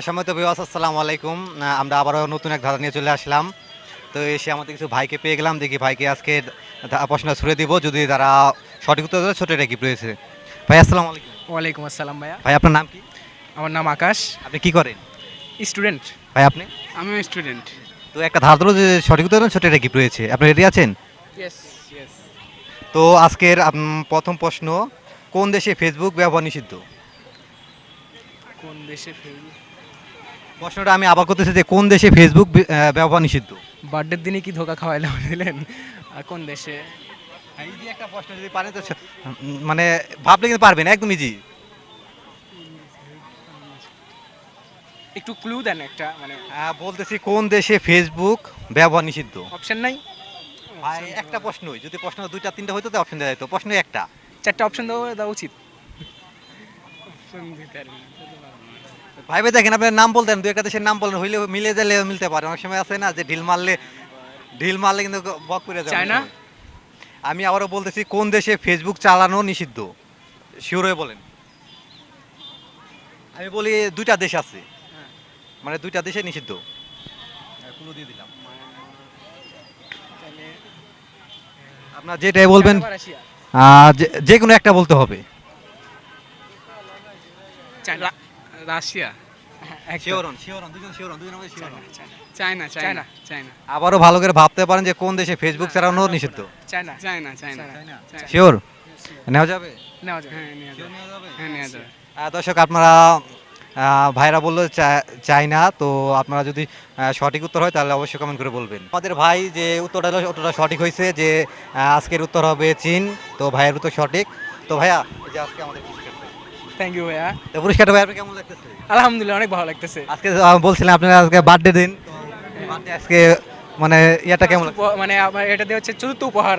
সময় তো বিবাস আসসালামু আলাইকুম। আমরা আবারও নতুন এক ধারা নিয়ে চলে আসলাম। তো এসে আমাদের কিছু ভাইকে পেয়ে গেলাম। দেখি ভাইকে আজকে প্রশ্ন ছুড়ে দিব। যদি তারা সঠিক উত্তর দেয় ছোট একটা রয়েছে। ভাই আসসালামু আলাইকুম। ওয়ালাইকুম আসসালাম ভাইয়া। ভাই আপনার নাম কি? আমার নাম আকাশ। আপনি কি করেন? স্টুডেন্ট। ভাই আপনি? আমিও স্টুডেন্ট। তো একটা ধার ধরো যে সঠিক উত্তর দেন ছোট একটা রয়েছে। আপনি রেডি আছেন? তো আজকের প্রথম প্রশ্ন কোন দেশে ফেসবুক ব্যবহার নিষিদ্ধ? কোন দেশে ফেসবুক প্রশ্নটা আমি আবার করতেছি যে কোন দেশে ফেসবুক ব্যবহার নিষিদ্ধ? বার্থডের দিনে কি ধোকা খাওয়াইলাম দিলেন? আর কোন দেশে? এই যে একটা প্রশ্ন যদি পারেন তো মানে ভাবলে কিন্তু পারবেন একদম ইজি একটু ক্লু দেন একটা মানে। বলতেছি কোন দেশে ফেসবুক ব্যবহার নিষিদ্ধ? অপশন নাই? ভাই একটা প্রশ্নই যদি প্রশ্ন দুইটা তিনটা হইতো তো অপশন দেওয়া যেত প্রশ্ন একটা। চারটা অপশন দেওয়া উচিত। ভাই ভাই দেখেন আপনার নাম বলতেন দু একটা দেশের নাম বলেন হইলে মিলে গেলে মিলতে পারে। অনেক সময় আছে না যে ঢিল মারলে ঢিল মারলে কিন্তু বক করে যায় না আমি আবারও বলতেছি কোন দেশে ফেসবুক চালানো নিষিদ্ধ? শিওর হয়ে বলেন। আমি বলি দুইটা দেশ আছে। মানে দুইটা দেশে নিষিদ্ধ। ক্লু দিয়ে দিলাম। আপনার যেটাই বলবেন যে কোনো একটা বলতে হবে। চায়না। রাশিয়া। শিওরন শিওরন দুজন শিওরন দুজন আমাদের শিওরন। China China. চায়না চায়না আবারও ভালো করে ভাবতে পারেন যে কোন দেশে ফেসবুক চালানো নিষিদ্ধ। China China China. China. China. Sure নেওয়া যাবে? নেওয়া যাবে। হ্যাঁ নেওয়া যাবে। হ্যাঁ নেওয়া যাবে। আহ, দর্শক আপনারা ভাইরা বলল চা- চায়না তো আপনারা যদি সঠিক উত্তর হয় তাহলে অবশ্যই কমেন্ট করে বলবেন। আমাদের ভাই যে উত্তরটা উত্তরটা সঠিক হয়েছে যে আজকের উত্তর হবে চীন। তো ভাইয়ের উত্তর সঠিক। তো ভাইয়া যে আজকে আমাদের। থ্যাংক ইউ ভাইয়া। তো পুরস্কারটা ভাই আপনি কেমন লাগতেছে? আলহামদুলিল্লাহ অনেক ভালো লাগতেছে। আজকে আহ, বলছিলাম আপনারা আজকে বার্থডে দিন। বার্থডে আজকে মানে এটা কেমন লাগছে? মানে আমার এটা দিয়ে হচ্ছে চতুর্থ উপহার।